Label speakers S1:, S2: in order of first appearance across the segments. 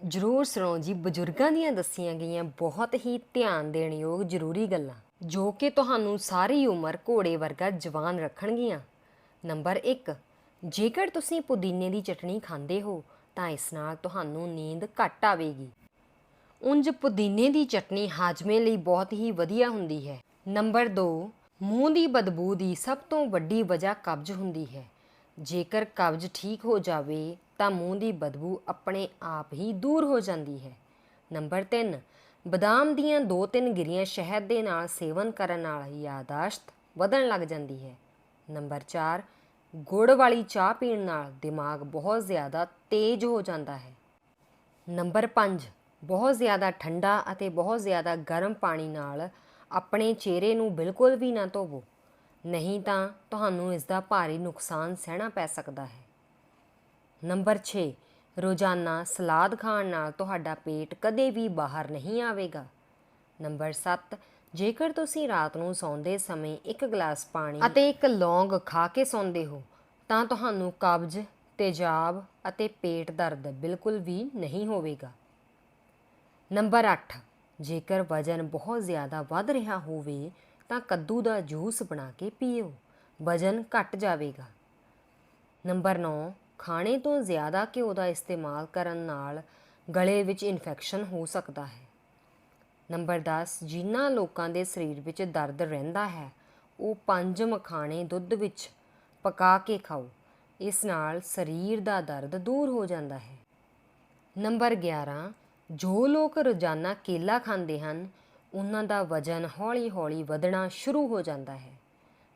S1: ਜਰੂਰ ਸੁਣੋ ਜੀ, ਬਜ਼ੁਰਗਾਂ ਦੀਆਂ ਦੱਸੀਆਂ ਗਈਆਂ ਬਹੁਤ ਹੀ ਧਿਆਨ ਦੇਣ ਯੋਗ ਜ਼ਰੂਰੀ ਗੱਲਾਂ, ਜੋ ਕਿ ਤੁਹਾਨੂੰ ਸਾਰੀ ਉਮਰ ਘੋੜੇ ਵਰਗਾ ਜਵਾਨ ਰੱਖਣਗੀਆਂ। ਨੰਬਰ 1 ਜੇਕਰ ਤੁਸੀਂ ਪੁਦੀਨੇ ਦੀ ਚਟਣੀ ਖਾਂਦੇ ਹੋ, ਤਾਂ ਇਸ ਨਾਲ ਤੁਹਾਨੂੰ ਨੀਂਦ ਘੱਟ ਆਵੇਗੀ। ਉਂਝ ਪੁਦੀਨੇ ਦੀ ਚਟਣੀ ਹਾਜਮੇ ਲਈ ਬਹੁਤ ਹੀ ਵਧੀਆ ਹੁੰਦੀ ਹੈ। ਨੰਬਰ 2 ਮੂੰਹ ਦੀ ਬਦਬੂ ਦੀ ਸਭ ਤੋਂ ਵੱਡੀ ਵਜ੍ਹਾ ਕਬਜ਼ ਹੁੰਦੀ ਹੈ। ਜੇਕਰ ਕਬਜ਼ ਠੀਕ ਹੋ ਜਾਵੇ ਤਾਂ ਮੂੰਹ ਦੀ ਬਦਬੂ ਆਪਣੇ ਆਪ ਹੀ ਦੂਰ ਹੋ ਜਾਂਦੀ ਹੈ। ਨੰਬਰ 3 ਬਦਾਮ ਦੀਆਂ 2-3 ਗਿਰੀਆਂ ਸ਼ਹਿਦ ਦੇ ਨਾਲ ਸੇਵਨ ਕਰਨ ਨਾਲ ਯਾਦਾਸ਼ਤ ਵਧਣ ਲੱਗ ਜਾਂਦੀ ਹੈ। ਨੰਬਰ 4 ਗੁੜ ਵਾਲੀ ਚਾਹ ਪੀਣ ਨਾਲ ਦਿਮਾਗ ਬਹੁਤ ਜ਼ਿਆਦਾ ਤੇਜ਼ ਹੋ ਜਾਂਦਾ ਹੈ। ਨੰਬਰ 5 ਬਹੁਤ ਜ਼ਿਆਦਾ ਠੰਡਾ ਅਤੇ ਬਹੁਤ ਜ਼ਿਆਦਾ ਗਰਮ ਪਾਣੀ ਨਾਲ ਆਪਣੇ ਚਿਹਰੇ ਨੂੰ ਬਿਲਕੁਲ ਵੀ ਨਾ ਧੋਵੋ। ਨਹੀਂ ਤਾਂ ਤੁਹਾਨੂੰ ਇਸ ਦਾ ਭਾਰੀ ਨੁਕਸਾਨ ਸਹਿਣਾ ਪੈ ਸਕਦਾ ਹੈ। ਨੰਬਰ 6 ਰੋਜ਼ਾਨਾ ਸਲਾਦ ਖਾਣ ਨਾਲ ਤੁਹਾਡਾ ਪੇਟ ਕਦੇ ਵੀ ਬਾਹਰ ਨਹੀਂ ਆਵੇਗਾ। ਨੰਬਰ 7 ਜੇਕਰ ਤੁਸੀਂ ਰਾਤ ਨੂੰ ਸੌਂਦੇ ਸਮੇਂ ਇੱਕ ਗਲਾਸ ਪਾਣੀ ਅਤੇ ਇੱਕ ਲੌਂਗ ਖਾ ਕੇ ਸੌਂਦੇ ਹੋ, ਤਾਂ ਤੁਹਾਨੂੰ ਕਬਜ਼, ਤੇਜ਼ਾਬ ਅਤੇ ਪੇਟ ਦਰਦ ਬਿਲਕੁਲ ਵੀ ਨਹੀਂ ਹੋਵੇਗਾ। ਨੰਬਰ 8 ਜੇਕਰ ਵਜਨ ਬਹੁਤ ਜ਼ਿਆਦਾ ਵੱਧ ਰਿਹਾ ਹੋਵੇ, ਤਾਂ ਕੱਦੂ ਦਾ ਜੂਸ ਬਣਾ ਕੇ ਪੀਓ। ਵਜਨ ਘਟ ਜਾਵੇਗਾ। ਨੰਬਰ 9 ਖਾਣੇ ਤੋਂ ਜ਼ਿਆਦਾ ਘਿਓ ਦਾ ਇਸਤੇਮਾਲ ਕਰਨ ਨਾਲ ਗਲੇ ਵਿੱਚ ਇਨਫੈਕਸ਼ਨ ਹੋ ਸਕਦਾ ਹੈ। ਨੰਬਰ 10 ਜਿਨ੍ਹਾਂ ਲੋਕਾਂ ਦੇ ਸਰੀਰ ਵਿੱਚ ਦਰਦ ਰਹਿੰਦਾ ਹੈ, ਉਹ ਪੰਜ ਮਖਾਣੇ ਦੁੱਧ ਵਿੱਚ ਪਕਾ ਕੇ ਖਾਓ। ਇਸ ਨਾਲ ਸਰੀਰ ਦਾ ਦਰਦ ਦੂਰ ਹੋ ਜਾਂਦਾ ਹੈ। ਨੰਬਰ 11 ਜੋ ਲੋਕ ਰੋਜ਼ਾਨਾ ਕੇਲਾ ਖਾਂਦੇ ਹਨ, ਉਹਨਾਂ ਦਾ ਵਜਨ ਹੌਲੀ-ਹੌਲੀ ਵਧਣਾ ਸ਼ੁਰੂ ਹੋ ਜਾਂਦਾ ਹੈ।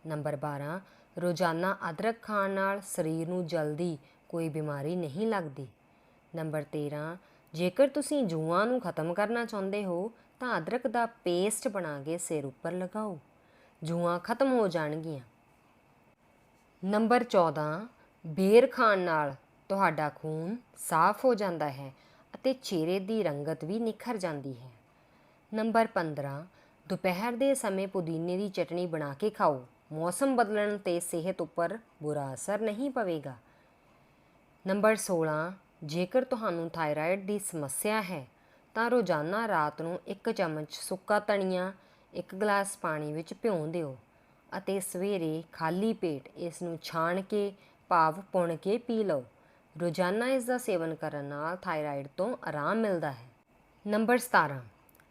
S1: ਨੰਬਰ 12 ਰੋਜ਼ਾਨਾ ਅਦਰਕ ਖਾਣ ਨਾਲ ਸਰੀਰ ਨੂੰ ਜਲਦੀ ਕੋਈ ਬਿਮਾਰੀ ਨਹੀਂ ਲੱਗਦੀ। ਨੰਬਰ 13 ਜੇਕਰ ਤੁਸੀਂ ਜੂਆਂ ਨੂੰ ਖਤਮ ਕਰਨਾ ਚਾਹੁੰਦੇ ਹੋ, ਤਾਂ ਅਦਰਕ ਦਾ ਪੇਸਟ ਬਣਾ ਕੇ ਸਿਰ ਉੱਪਰ ਲਗਾਓ। ਜੂਆਂ ਖਤਮ ਹੋ ਜਾਣਗੀਆਂ। ਨੰਬਰ 14 ਬੇਰ ਖਾਣ ਨਾਲ ਤੁਹਾਡਾ ਖੂਨ ਸਾਫ਼ ਹੋ ਜਾਂਦਾ ਹੈ ਅਤੇ ਚਿਹਰੇ ਦੀ ਰੰਗਤ ਵੀ ਨਿਖਰ ਜਾਂਦੀ ਹੈ। ਨੰਬਰ 15 ਦੁਪਹਿਰ ਦੇ ਸਮੇਂ ਪੁਦੀਨੇ ਦੀ ਚਟਣੀ ਬਣਾ ਕੇ ਖਾਓ। ਮੌਸਮ ਬਦਲਣ ਤੇ ਸਿਹਤ ਉੱਪਰ ਬੁਰਾ ਅਸਰ ਨਹੀਂ ਪਵੇਗਾ। ਨੰਬਰ 16 ਜੇਕਰ ਤੁਹਾਨੂੰ ਥਾਇਰਾਇਡ ਦੀ ਸਮੱਸਿਆ ਹੈ, ਤਾਂ ਰੋਜ਼ਾਨਾ ਰਾਤ ਨੂੰ ਇੱਕ ਚਮਚ ਸੁੱਕਾ ਧਨੀਆ, ਇੱਕ ਗਲਾਸ ਪਾਣੀ ਵਿੱਚ ਭਿਉਂ ਦਿਓ ਅਤੇ ਸਵੇਰੇ ਖਾਲੀ ਪੇਟ ਇਸ ਨੂੰ ਛਾਣ ਕੇ, ਭਾਵ ਪੁਣ ਕੇ ਪੀ ਲਓ। ਰੋਜ਼ਾਨਾ ਇਸ ਦਾ ਸੇਵਨ ਕਰਨ ਨਾਲ ਥਾਇਰਾਇਡ ਤੋਂ ਆਰਾਮ ਮਿਲਦਾ ਹੈ। ਨੰਬਰ 17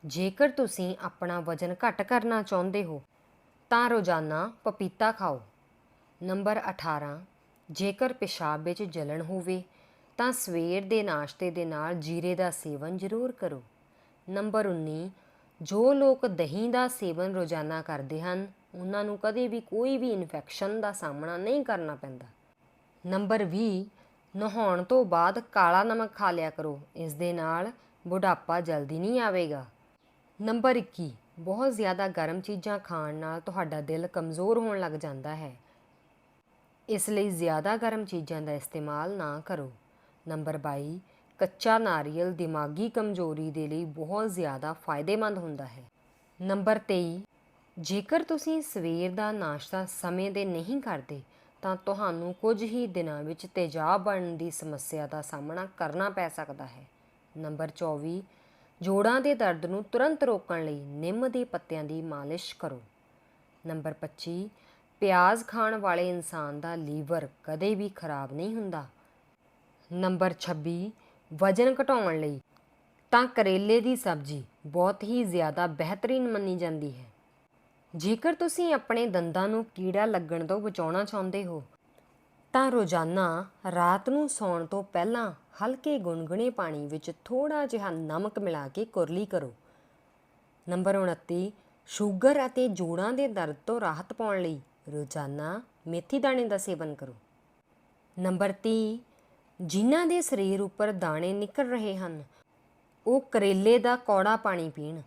S1: ਜੇਕਰ ਤੁਸੀਂ ਆਪਣਾ ਵਜ਼ਨ ਘੱਟ ਕਰਨਾ ਚਾਹੁੰਦੇ ਹੋ, ਤਾਂ ਰੋਜ਼ਾਨਾ ਪਪੀਤਾ ਖਾਓ। ਨੰਬਰ 18 ਜੇਕਰ ਪਿਸ਼ਾਬ ਵਿੱਚ ਜਲਣ ਹੋਵੇ, ਤਾਂ ਸਵੇਰ ਦੇ ਨਾਸ਼ਤੇ ਦੇ ਨਾਲ ਜੀਰੇ ਦਾ ਸੇਵਨ ਜ਼ਰੂਰ ਕਰੋ। ਨੰਬਰ 19 ਜੋ ਲੋਕ ਦਹੀਂ ਦਾ ਸੇਵਨ ਰੋਜ਼ਾਨਾ ਕਰਦੇ ਹਨ, ਉਹਨਾਂ ਨੂੰ ਕਦੇ ਵੀ ਕੋਈ ਵੀ ਇਨਫੈਕਸ਼ਨ ਦਾ ਸਾਹਮਣਾ ਨਹੀਂ ਕਰਨਾ ਪੈਂਦਾ। ਨੰਬਰ 20 ਨਹਾਉਣ ਤੋਂ ਬਾਅਦ ਕਾਲਾ ਨਮਕ ਖਾ ਲਿਆ ਕਰੋ, ਇਸ ਦੇ ਨਾਲ ਬੁਢਾਪਾ ਜਲਦੀ ਨਹੀਂ ਆਵੇਗਾ। ਨੰਬਰ 21 ਬਹੁਤ ਜ਼ਿਆਦਾ ਗਰਮ ਚੀਜ਼ਾਂ ਖਾਣ ਨਾਲ ਤੁਹਾਡਾ ਦਿਲ ਕਮਜ਼ੋਰ ਹੋਣ ਲੱਗ ਜਾਂਦਾ ਹੈ। ਇਸ ਲਈ ਜ਼ਿਆਦਾ ਗਰਮ ਚੀਜ਼ਾਂ ਦਾ ਇਸਤੇਮਾਲ ਨਾ ਕਰੋ। ਨੰਬਰ 22 ਕੱਚਾ ਨਾਰੀਅਲ ਦਿਮਾਗੀ ਕਮਜ਼ੋਰੀ ਦੇ ਲਈ ਬਹੁਤ ਜ਼ਿਆਦਾ ਫਾਇਦੇਮੰਦ ਹੁੰਦਾ ਹੈ। ਨੰਬਰ 23 ਜੇਕਰ ਤੁਸੀਂ ਸਵੇਰ ਦਾ ਨਾਸ਼ਤਾ ਸਮੇਂ ਦੇ ਨਹੀਂ ਕਰਦੇ, ਤਾਂ ਤੁਹਾਨੂੰ ਕੁਝ ਹੀ ਦਿਨਾਂ ਵਿੱਚ ਤੇਜ਼ਾਬ ਬਣਨ ਦੀ ਸਮੱਸਿਆ ਦਾ ਸਾਹਮਣਾ ਕਰਨਾ ਪੈ ਸਕਦਾ ਹੈ। ਨੰਬਰ 24 ਜੋੜਾਂ ਦੇ ਦਰਦ ਨੂੰ ਤੁਰੰਤ ਰੋਕਣ ਲਈ ਨਿੰਮ ਦੇ ਪੱਤਿਆਂ ਦੀ ਮਾਲਿਸ਼ ਕਰੋ। ਨੰਬਰ 25 ਪਿਆਜ਼ ਖਾਣ ਵਾਲੇ ਇਨਸਾਨ ਦਾ ਲੀਵਰ ਕਦੇ ਵੀ ਖਰਾਬ ਨਹੀਂ ਹੁੰਦਾ। ਨੰਬਰ 26 ਵਜਨ ਘਟਾਉਣ ਲਈ। ਤਾਂ ਕਰੇਲੇ ਦੀ ਸਬਜ਼ੀ ਬਹੁਤ ਹੀ ਜ਼ਿਆਦਾ ਬਿਹਤਰੀਨ ਮੰਨੀ ਜਾਂਦੀ ਹੈ। ਜੇਕਰ ਤੁਸੀਂ ਆਪਣੇ ਦੰਦਾਂ ਨੂੰ ਕੀੜਾ ਲੱਗਣ ਤੋਂ ਬਚਾਉਣਾ ਚਾਹੁੰਦੇ ਹੋ, ਤਾਂ ਰੋਜ਼ਾਨਾ ਰਾਤ ਨੂੰ ਸੌਣ ਤੋਂ ਪਹਿਲਾਂ ਹਲਕੇ ਗੁਨਗੁਨੇ ਪਾਣੀ ਵਿੱਚ ਥੋੜਾ ਜਿਹਾ ਨਮਕ ਮਿਲਾ ਕੇ ਕੁਰਲੀ ਕਰੋ। ਨੰਬਰ 29 ਸ਼ੂਗਰ ਅਤੇ ਜੋੜਾਂ ਦੇ ਦਰਦ ਤੋਂ ਰਾਹਤ ਪਾਉਣ ਲਈ। ਰੋਜ਼ਾਨਾ ਮੇਥੀ ਦਾਣੇ ਦਾ ਸੇਵਨ ਕਰੋ। ਨੰਬਰ 30 ਜਿਨ੍ਹਾਂ ਦੇ ਸਰੀਰ ਉੱਪਰ ਦਾਣੇ ਨਿਕਲ ਰਹੇ ਹਨ, ਉਹ ਕਰੇਲੇ ਦਾ ਕੌੜਾ ਪਾਣੀ ਪੀਣ।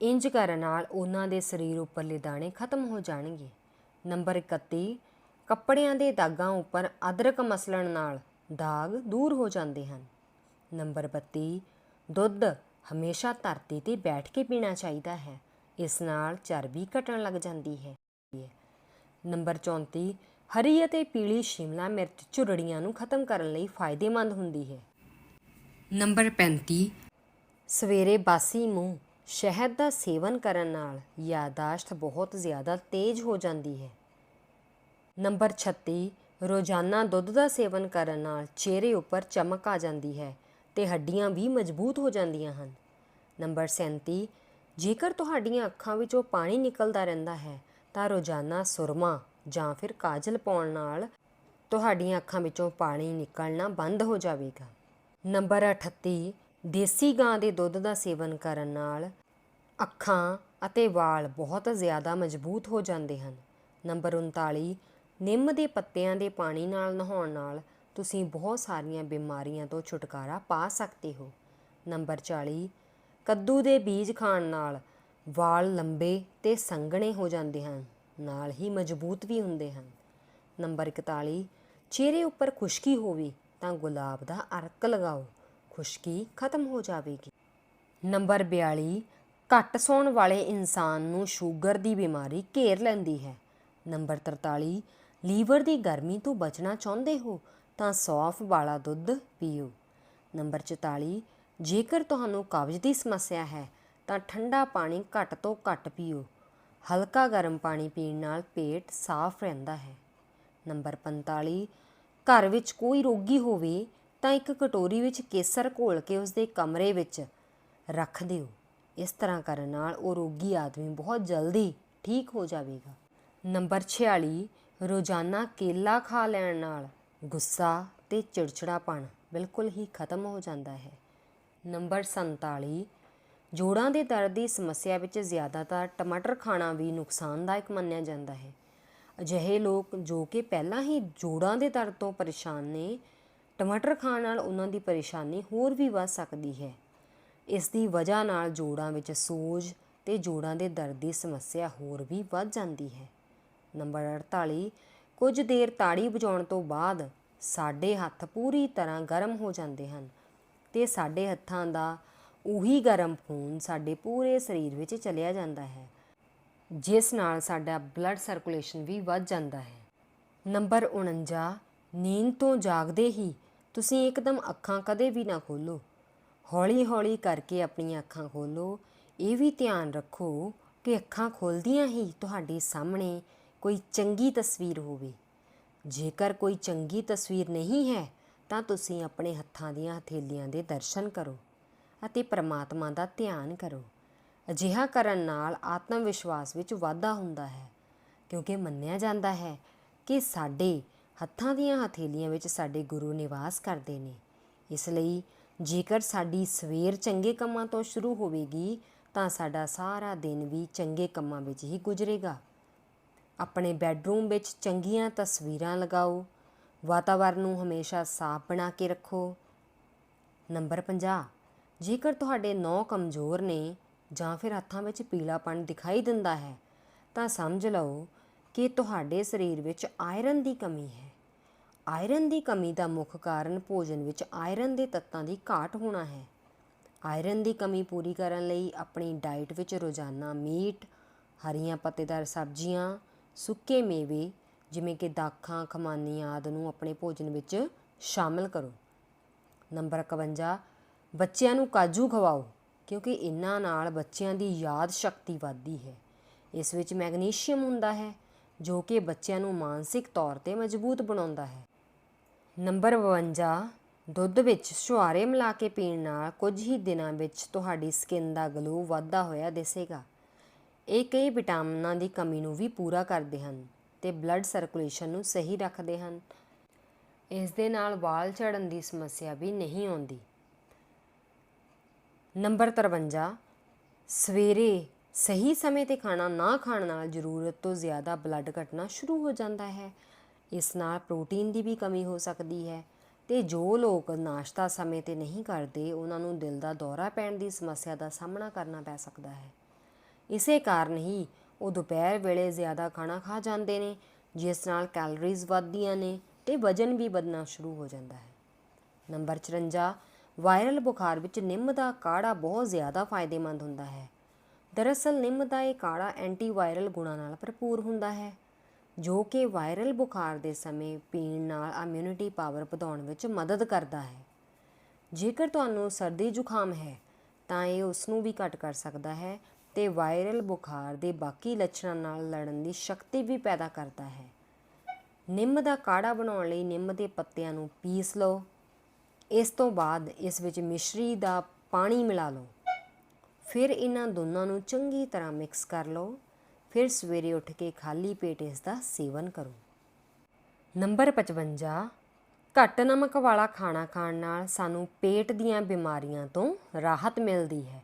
S1: ਇੰਜ ਕਰਨ ਨਾਲ ਉਹਨਾਂ ਦੇ ਸਰੀਰ ਉੱਪਰਲੇ ਦਾਣੇ ਖਤਮ ਹੋ ਜਾਣਗੇ। ਨੰਬਰ 31 ਕੱਪੜਿਆਂ ਦੇ ਦਾਗਾਂ ਉੱਪਰ ਅਦਰਕ ਮਸਲਣ ਨਾਲ ਦਾਗ ਦੂਰ ਹੋ ਜਾਂਦੇ ਹਨ। ਨੰਬਰ 32 ਦੁੱਧ ਹਮੇਸ਼ਾ ਧਰਤੀ ਤੇ ਬੈਠ ਕੇ ਪੀਣਾ ਚਾਹੀਦਾ ਹੈ। ਇਸ ਨਾਲ ਚਰਬੀ ਘਟਣ ਲੱਗ ਜਾਂਦੀ ਹੈ। ਨੰਬਰ 34 ਹਰੀ ਅਤੇ ਪੀਲੀ ਸ਼ਿਮਲਾ ਮਿਰਚ ਝੁਰੜੀਆਂ ਨੂੰ ਖਤਮ ਕਰਨ ਲਈ ਫਾਇਦੇਮੰਦ ਹੁੰਦੀ ਹੈ। ਨੰਬਰ 35 ਸਵੇਰੇ ਬਾਸੀ ਮੂੰਹ ਸ਼ਹਿਦ ਦਾ ਸੇਵਨ ਕਰਨ ਨਾਲ ਯਾਦਾਸ਼ਤ ਬਹੁਤ ਜ਼ਿਆਦਾ ਤੇਜ਼ ਹੋ ਜਾਂਦੀ ਹੈ। ਨੰਬਰ 36 ਰੋਜ਼ਾਨਾ ਦੁੱਧ ਦਾ ਸੇਵਨ ਕਰਨ ਨਾਲ ਚਿਹਰੇ ਉੱਪਰ ਚਮਕ ਆ ਜਾਂਦੀ ਹੈ ਤੇ ਹੱਡੀਆਂ ਵੀ ਮਜ਼ਬੂਤ ਹੋ ਜਾਂਦੀਆਂ ਹਨ। ਨੰਬਰ 37 ਜੇਕਰ ਤੁਹਾਡੀਆਂ ਅੱਖਾਂ ਵਿੱਚੋਂ ਪਾਣੀ ਨਿਕਲਦਾ ਰਹਿੰਦਾ ਹੈ ਤਾਂ ਰੋਜ਼ਾਨਾ ਸੁਰਮਾ ਜਾਂ ਫਿਰ ਕਾਜਲ ਪਾਉਣ ਨਾਲ ਤੁਹਾਡੀਆਂ ਅੱਖਾਂ ਵਿੱਚੋਂ ਪਾਣੀ ਨਿਕਲਣਾ ਬੰਦ ਹੋ ਜਾਵੇਗਾ। ਨੰਬਰ 38 ਦੇਸੀ ਗਾਂ ਦੇ ਦੁੱਧ ਦਾ ਸੇਵਨ ਕਰਨ ਨਾਲ ਅੱਖਾਂ ਅਤੇ ਵਾਲ ਬਹੁਤ ਜ਼ਿਆਦਾ ਮਜ਼ਬੂਤ ਹੋ ਜਾਂਦੇ ਹਨ। ਨੰਬਰ 39 ਨਿੰਮ ਦੇ ਪੱਤਿਆਂ ਦੇ ਪਾਣੀ ਨਾਲ ਨਹਾਉਣ ਨਾਲ ਤੁਸੀਂ ਬਹੁਤ ਸਾਰੀਆਂ ਬਿਮਾਰੀਆਂ ਤੋਂ ਛੁਟਕਾਰਾ ਪਾ ਸਕਦੇ ਹੋ। ਨੰਬਰ 40 ਕੱਦੂ ਦੇ ਬੀਜ ਖਾਣ ਨਾਲ ਵਾਲ ਲੰਬੇ ਤੇ ਸੰਘਣੇ ਹੋ ਜਾਂਦੇ ਹਨ, ਨਾਲ ਹੀ ਮਜ਼ਬੂਤ ਵੀ ਹੁੰਦੇ ਹਨ। ਨੰਬਰ 41 ਚਿਹਰੇ ਉੱਪਰ ਖੁਸ਼ਕੀ ਹੋਵੇ ਤਾਂ ਗੁਲਾਬ ਦਾ ਅਰਕ ਲਗਾਓ, ਖੁਸ਼ਕੀ ਖਤਮ ਹੋ ਜਾਵੇਗੀ। ਨੰਬਰ 42 ਘੱਟ ਸੌਣ ਵਾਲੇ ਇਨਸਾਨ ਨੂੰ ਸ਼ੂਗਰ ਦੀ ਬਿਮਾਰੀ ਘੇਰ ਲੈਂਦੀ ਹੈ। ਨੰਬਰ 43 ਲੀਵਰ ਦੀ ਗਰਮੀ ਤੋਂ ਬਚਣਾ ਚਾਹੁੰਦੇ ਹੋ ਤਾਂ ਸੌਫ ਵਾਲਾ ਦੁੱਧ ਪੀਓ। ਨੰਬਰ 44 ਜੇਕਰ ਤੁਹਾਨੂੰ ਕਬਜ਼ ਦੀ ਸਮੱਸਿਆ ਹੈ ਤਾਂ ਠੰਡਾ ਪਾਣੀ ਘੱਟ ਤੋਂ ਘੱਟ ਪੀਓ। ਹਲਕਾ ਗਰਮ ਪਾਣੀ ਪੀਣ ਨਾਲ ਪੇਟ ਸਾਫ਼ ਰਹਿੰਦਾ ਹੈ। ਨੰਬਰ 45 ਘਰ ਵਿੱਚ ਕੋਈ ਰੋਗੀ ਹੋਵੇ ਤਾਂ ਇੱਕ ਕਟੋਰੀ ਵਿੱਚ ਕੇਸਰ ਘੋਲ ਕੇ ਉਸਦੇ ਕਮਰੇ ਵਿੱਚ ਰੱਖ ਦਿਓ। ਇਸ ਤਰ੍ਹਾਂ ਕਰਨ ਨਾਲ ਉਹ ਰੋਗੀ ਆਦਮੀ ਬਹੁਤ ਜਲਦੀ ਠੀਕ ਹੋ ਜਾਵੇਗਾ। ਨੰਬਰ 46 ਰੋਜ਼ਾਨਾ ਕੇਲਾ ਖਾ ਲੈਣ ਨਾਲ ਗੁੱਸਾ ਤੇ ਚਿੜਚਿੜਾਪਣ ਬਿਲਕੁਲ ਹੀ ਖਤਮ ਹੋ ਜਾਂਦਾ ਹੈ। ਨੰਬਰ 47 ਜੋੜਾਂ ਦੇ ਦਰਦ ਦੀ ਸਮੱਸਿਆ ਵਿੱਚ ਜ਼ਿਆਦਾਤਰ ਟਮਾਟਰ ਖਾਣਾ ਵੀ ਨੁਕਸਾਨਦਾਇਕ ਮੰਨਿਆ ਜਾਂਦਾ ਹੈ। ਅਜਿਹੇ ਲੋਕ ਜੋ ਕਿ ਪਹਿਲਾਂ ਹੀ ਜੋੜਾਂ ਦੇ ਦਰਦ ਤੋਂ ਪਰੇਸ਼ਾਨ ਨੇ, ਟਮਾਟਰ ਖਾਣ ਨਾਲ ਉਹਨਾਂ ਦੀ ਪਰੇਸ਼ਾਨੀ ਹੋਰ ਵੀ ਵੱਧ ਸਕਦੀ ਹੈ। ਇਸ ਦੀ ਵਜ੍ਹਾ ਨਾਲ ਜੋੜਾਂ ਵਿੱਚ ਸੋਜ ਤੇ ਜੋੜਾਂ ਦੇ ਦਰਦ ਦੀ ਸਮੱਸਿਆ ਹੋਰ ਵੀ ਵੱਧ ਜਾਂਦੀ ਹੈ। ਨੰਬਰ 48 ਕੁਝ ਦੇਰ ਤਾੜੀ ਵਜਾਉਣ ਤੋਂ ਬਾਅਦ ਸਾਡੇ ਹੱਥ ਪੂਰੀ ਤਰ੍ਹਾਂ ਗਰਮ ਹੋ ਜਾਂਦੇ ਹਨ ਤੇ ਸਾਡੇ ਹੱਥਾਂ ਦਾ ਉਹੀ ਗਰਮ ਖੂਨ ਸਾਡੇ ਪੂਰੇ ਸਰੀਰ ਵਿੱਚ ਚਲਿਆ ਜਾਂਦਾ ਹੈ, ਜਿਸ ਨਾਲ ਸਾਡਾ ਬਲੱਡ ਸਰਕੂਲੇਸ਼ਨ ਵੀ ਵੱਧ ਜਾਂਦਾ ਹੈ। ਨੰਬਰ 49 ਨੀਂਦ ਤੋਂ ਜਾਗਦੇ ਹੀ ਤੁਸੀਂ ਇੱਕਦਮ ਅੱਖਾਂ ਕਦੇ ਵੀ ਨਾ ਖੋਲੋ ਹੌਲੀ-ਹੌਲੀ ਕਰਕੇ ਆਪਣੀਆਂ ਅੱਖਾਂ ਖੋਲੋ ਇਹ ਵੀ ਧਿਆਨ ਰੱਖੋ ਕਿ ਅੱਖਾਂ ਖੋਲਦੀਆਂ ਹੀ ਤੁਹਾਡੇ ਸਾਹਮਣੇ ਕੋਈ ਚੰਗੀ ਤਸਵੀਰ ਹੋਵੇ। ਜੇਕਰ ਕੋਈ ਚੰਗੀ ਤਸਵੀਰ ਨਹੀਂ ਹੈ, ਤਾਂ ਤੁਸੀਂ ਆਪਣੇ ਹੱਥਾਂ ਦੀਆਂ ਹਥੇਲੀਆਂ ਦੇ ਦਰਸ਼ਨ ਕਰੋ। ਅਤੇ ਪਰਮਾਤਮਾ ਦਾ ਧਿਆਨ ਕਰੋ। ਅਜਿਹਾ ਕਰਨ ਨਾਲ ਆਤਮ ਵਿਸ਼ਵਾਸ ਵਿੱਚ ਵਾਧਾ ਹੁੰਦਾ ਹੈ, ਕਿਉਂਕਿ ਮੰਨਿਆ ਜਾਂਦਾ ਹੈ ਕਿ ਸਾਡੇ ਹੱਥਾਂ ਦੀਆਂ ਹਥੇਲੀਆਂ ਵਿੱਚ ਸਾਡੇ ਗੁਰੂ ਨਿਵਾਸ ਕਰਦੇ ਨੇ। ਇਸ ਲਈ ਜੇਕਰ ਸਾਡੀ ਸਵੇਰ ਚੰਗੇ ਕੰਮਾਂ ਤੋਂ ਸ਼ੁਰੂ ਹੋਵੇਗੀ, ਤਾਂ ਸਾਡਾ ਸਾਰਾ ਦਿਨ ਵੀ ਚੰਗੇ ਕੰਮਾਂ ਵਿੱਚ ਹੀ ਗੁਜ਼ਰੇਗਾ। ਆਪਣੇ ਬੈੱਡਰੂਮ ਵਿੱਚ ਚੰਗੀਆਂ ਤਸਵੀਰਾਂ ਲਗਾਓ, ਵਾਤਾਵਰਨ ਨੂੰ ਹਮੇਸ਼ਾ ਸਾਫ਼ ਬਣਾ ਕੇ ਰੱਖੋ। ਨੰਬਰ 50 ਜੇਕਰ ਤੁਹਾਡੇ ਨੌ ਕਮਜ਼ੋਰ ਨੇ ਜਾਂ ਫਿਰ ਹੱਥਾਂ ਵਿੱਚ ਪੀਲਾਪਣ ਦਿਖਾਈ ਦਿੰਦਾ ਹੈ, ਤਾਂ ਸਮਝ ਲਓ ਕਿ ਤੁਹਾਡੇ ਸਰੀਰ ਵਿੱਚ ਆਇਰਨ ਦੀ ਕਮੀ ਹੈ। ਆਇਰਨ ਦੀ ਕਮੀ ਦਾ ਮੁੱਖ ਕਾਰਨ ਭੋਜਨ ਵਿੱਚ ਆਇਰਨ ਦੇ ਤੱਤਾਂ ਦੀ ਘਾਟ ਹੋਣਾ ਹੈ। ਆਇਰਨ ਦੀ ਕਮੀ ਪੂਰੀ ਕਰਨ ਲਈ ਆਪਣੀ ਡਾਈਟ ਵਿੱਚ ਰੋਜ਼ਾਨਾ ਮੀਟ, ਹਰੀਆਂ ਪੱਤੇਦਾਰ ਸਬਜ਼ੀਆਂ, ਸੁੱਕੇ ਮੇਵੇ, ਜਿਵੇਂ ਕਿ ਦਾਖਾਂ, ਖਮਾਨੀ ਆਦਿ ਨੂੰ ਆਪਣੇ ਭੋਜਨ ਵਿੱਚ ਸ਼ਾਮਲ ਕਰੋ। ਨੰਬਰ 51 ਬੱਚਿਆਂ ਨੂੰ ਕਾਜੂ ਖਵਾਓ, ਕਿਉਂਕਿ ਇਹਨਾਂ ਨਾਲ ਬੱਚਿਆਂ ਦੀ ਯਾਦ ਸ਼ਕਤੀ ਵੱਧਦੀ ਹੈ। ਇਸ ਵਿੱਚ ਮੈਗਨੀਸ਼ੀਅਮ ਹੁੰਦਾ ਹੈ, ਜੋ ਕਿ ਬੱਚਿਆਂ ਨੂੰ ਮਾਨਸਿਕ ਤੌਰ ਤੇ ਮਜ਼ਬੂਤ ਬਣਾਉਂਦਾ ਹੈ। ਨੰਬਰ 52 ਦੁੱਧ ਵਿੱਚ ਸੁਹਾਰੇ ਮਿਲਾ ਕੇ ਪੀਣ ਨਾਲ ਕੁਝ ਹੀ ਦਿਨਾਂ ਵਿੱਚ ਤੁਹਾਡੀ ਸਕਿਨ ਦਾ ਗਲੋ ਵਾਧਾ ਹੋਇਆ ਦਿਸੇਗਾ। ਇਹ ਕਈ ਵਿਟਾਮਿਨਾਂ ਦੀ ਕਮੀ ਨੂੰ ਵੀ ਪੂਰਾ ਕਰਦੇ ਹਨ ਤੇ ਬਲੱਡ ਸਰਕੂਲੇਸ਼ਨ ਨੂੰ ਸਹੀ ਰੱਖਦੇ ਹਨ। ਇਸ ਦੇ ਨਾਲ ਵਾਲ ਝੜਨ ਦੀ ਸਮੱਸਿਆ ਵੀ ਨਹੀਂ ਆਉਂਦੀ। ਨੰਬਰ 53 ਸਵੇਰੇ ਸਹੀ ਸਮੇਂ ਤੇ ਖਾਣਾ ਨਾ ਖਾਣ ਨਾਲ ਜ਼ਰੂਰਤ ਤੋਂ ਜ਼ਿਆਦਾ ਬਲੱਡ ਘਟਣਾ ਸ਼ੁਰੂ ਹੋ ਜਾਂਦਾ ਹੈ। ਇਸ ਨਾਲ ਪ੍ਰੋਟੀਨ ਦੀ ਵੀ ਕਮੀ ਹੋ ਸਕਦੀ ਹੈ ਤੇ ਜੋ ਲੋਕ ਨਾਸ਼ਤਾ ਸਮੇਂ ਤੇ ਨਹੀਂ ਕਰਦੇ, ਉਹਨਾਂ ਨੂੰ ਦਿਲ ਦਾ ਦੌਰਾ ਪੈਣ ਦੀ ਸਮੱਸਿਆ ਦਾ ਸਾਹਮਣਾ ਕਰਨਾ ਪੈ ਸਕਦਾ ਹੈ। ਇਸੇ ਕਾਰਨ ਹੀ ਉਹ ਦੁਪਹਿਰ ਵੇਲੇ ਜ਼ਿਆਦਾ ਖਾਣਾ ਖਾ ਜਾਂਦੇ ਨੇ, ਜਿਸ ਨਾਲ ਕੈਲਰੀਜ਼ ਵੱਧਦੀਆਂ ਨੇ ਤੇ ਵਜ਼ਨ ਵੀ ਵਧਣਾ ਸ਼ੁਰੂ ਹੋ ਜਾਂਦਾ ਹੈ। ਨੰਬਰ 54 ਵਾਇਰਲ ਬੁਖਾਰ ਵਿੱਚ ਨਿੰਮ ਦਾ ਕਾੜਾ ਬਹੁਤ ਜ਼ਿਆਦਾ ਫਾਇਦੇਮੰਦ ਹੁੰਦਾ ਹੈ। ਦਰਅਸਲ ਨਿੰਮ ਦਾ ਇਹ ਕਾੜਾ ਐਂਟੀਵਾਇਰਲ ਗੁਣਾਂ ਨਾਲ ਭਰਪੂਰ ਹੁੰਦਾ ਹੈ, ਜੋ ਕਿ ਵਾਇਰਲ ਬੁਖਾਰ ਦੇ ਸਮੇਂ ਪੀਣ ਨਾਲ ਇਮਿਊਨਿਟੀ ਪਾਵਰ ਵਧਾਉਣ ਵਿੱਚ ਮਦਦ ਕਰਦਾ ਹੈ। ਜੇਕਰ ਤੁਹਾਨੂੰ ਸਰਦੀ ਜ਼ੁਕਾਮ ਹੈ, ਤਾਂ ਇਹ ਉਸ ਨੂੰ ਵੀ ਘੱਟ ਕਰ ਸਕਦਾ ਹੈ ਤੇ ਵਾਇਰਲ ਬੁਖਾਰ ਦੇ ਬਾਕੀ ਲੱਛਣਾਂ ਨਾਲ ਲੜਨ ਦੀ ਸ਼ਕਤੀ ਵੀ ਪੈਦਾ ਕਰਦਾ ਹੈ। ਨਿੰਮ ਦਾ ਕਾੜਾ ਬਣਾਉਣ ਲਈ ਨਿੰਮ ਦੇ ਪੱਤਿਆਂ ਨੂੰ ਪੀਸ ਲਓ। ਇਸ ਤੋਂ ਬਾਅਦ ਇਸ ਵਿੱਚ ਮਿਸ਼ਰੀ ਦਾ ਪਾਣੀ ਮਿਲਾ ਲਓ। ਫਿਰ ਇਹਨਾਂ ਦੋਨਾਂ ਨੂੰ ਚੰਗੀ ਤਰ੍ਹਾਂ ਮਿਕਸ ਕਰ ਲਓ। ਫਿਰ ਸਵੇਰੇ ਉੱਠ ਕੇ ਖਾਲੀ ਪੇਟ ਇਸ ਦਾ ਸੇਵਨ ਕਰੋ। ਨੰਬਰ 55 ਘੱਟ ਨਮਕ ਵਾਲਾ ਖਾਣਾ ਖਾਣ ਨਾਲ ਸਾਨੂੰ ਪੇਟ ਦੀਆਂ ਬਿਮਾਰੀਆਂ ਤੋਂ ਰਾਹਤ ਮਿਲਦੀ ਹੈ।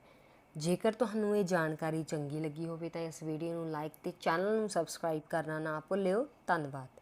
S1: ਜੇਕਰ ਤੁਹਾਨੂੰ ਇਹ ਜਾਣਕਾਰੀ ਚੰਗੀ ਲੱਗੀ ਹੋਵੇ ਤਾਂ ਇਸ ਵੀਡੀਓ ਨੂੰ ਲਾਈਕ ਤੇ ਚੈਨਲ ਨੂੰ ਸਬਸਕ੍ਰਾਈਬ ਕਰਨਾ ਨਾ ਭੁੱਲਿਓ। ਧੰਨਵਾਦ।